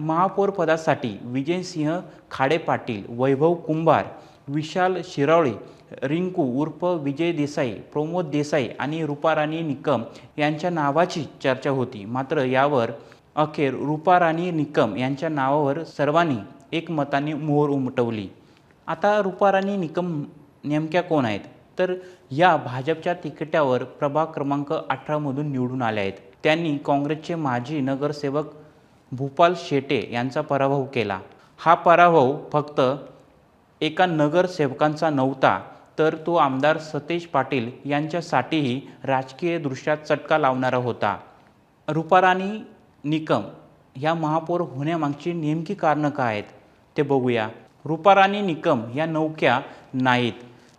महापौरपदासाठी विजयसिंह खाडे पाटील वैभव कुंभार विशाल शिरावळे रिंकू उर्फ विजय देसाई प्रमोद देसाई आणि रुपाराणी निकम यांच्या नावाची चर्चा होती. मात्र यावर अखेर रुपाराणी निकम यांच्या नावावर सर्वांनी एकमताने मोहर उमटवली. आता रुपाराणी निकम नेमक्या कोण आहेत? तर या भाजपच्या तिकिटावर प्रभाग क्रमांक अठरामधून निवडून आल्या आहेत. त्यांनी काँग्रेसचे माजी नगरसेवक भूपाल शेटे यांचा पराभव केला. हा पराभव फक्त एका नगरसेवकांचा नव्हता तर तो आमदार सतेज पाटील यांच्यासाठीही राजकीयदृष्ट्या चटका लावणारा होता. रुपाराणी निकम या महापौर होण्यामागची नेमकी कारणं काय आहेत ते बघूया. रुपाराणी निकम या नौक्या नाहीत.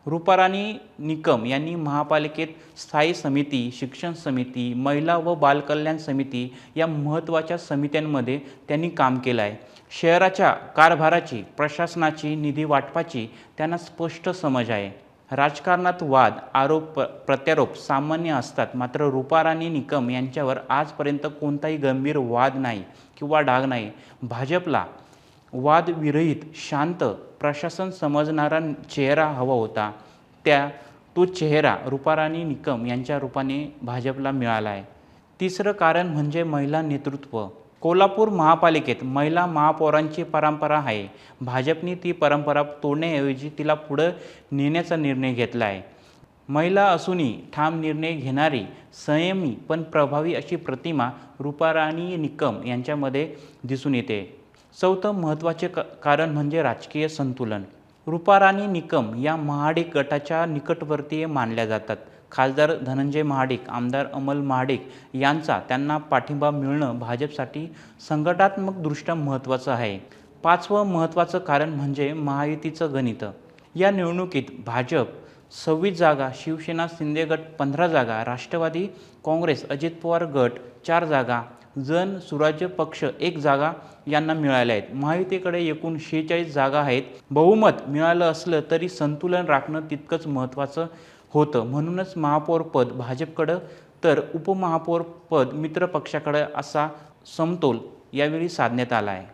रुपाराणी निकम यांनी महापालिकेत स्थायी समिती शिक्षण समिती महिला व बालकल्याण समिती या महत्त्वाच्या समित्यांमध्ये त्यांनी काम केलं आहे. शहराच्या कारभाराची प्रशासनाची निधी वाटपाची त्यांना स्पष्ट समज आहे. राजकारणात वाद आरोप प्रत्यारोप सामान्य असतात. मात्र रुपाराणी निकम यांच्यावर आजपर्यंत कोणताही गंभीर वाद नाही किंवा डाग नाही. भाजपला वादविरहित शांत प्रशासन समजणारा चेहरा हवा होता. त्या तो चेहरा रुपाराणी निकम यांच्या रूपाने भाजपला मिळाला आहे तिसरं कारण म्हणजे महिला नेतृत्व. कोल्हापूर महापालिकेत महिला महापौरांची परंपरा आहे. भाजपने ती परंपरा तोडण्याऐवजी तिला पुढं नेण्याचा निर्णय घेतला आहे महिला असूनही ठाम निर्णय घेणारी संयमी पण प्रभावी अशी प्रतिमा रुपाराणी निकम यांच्यामध्ये दिसून येते. चौथं महत्त्वाचे क कारण म्हणजे राजकीय संतुलन. रुपाराणी निकम या महाडिक गटाच्या निकटवर्तीय मानल्या जातात. खासदार धनंजय महाडिक आमदार अमल महाडिक यांचा त्यांना पाठिंबा मिळणं भाजपसाठी संघटनात्मकदृष्ट्या महत्त्वाचं आहे. पाचवं महत्त्वाचं कारण म्हणजे महायुतीचं गणित. या निवडणुकीत भाजप सव्वीस जागा शिवसेना शिंदे गट पंधरा जागा राष्ट्रवादी काँग्रेस अजित पवार गट चार जागा जन सुराज्य पक्ष एक जागा यांना मिळाल्या आहेत. महायुतीकडे एकूण शेहेचाळीस जागा आहेत. बहुमत मिळालं असलं तरी संतुलन राखणं तितकंच महत्त्वाचं होतं. म्हणूनच महापौरपद भाजपकडं तर उपमहापौरपद मित्रपक्षाकडं असा समतोल यावेळी साधण्यात आला आहे.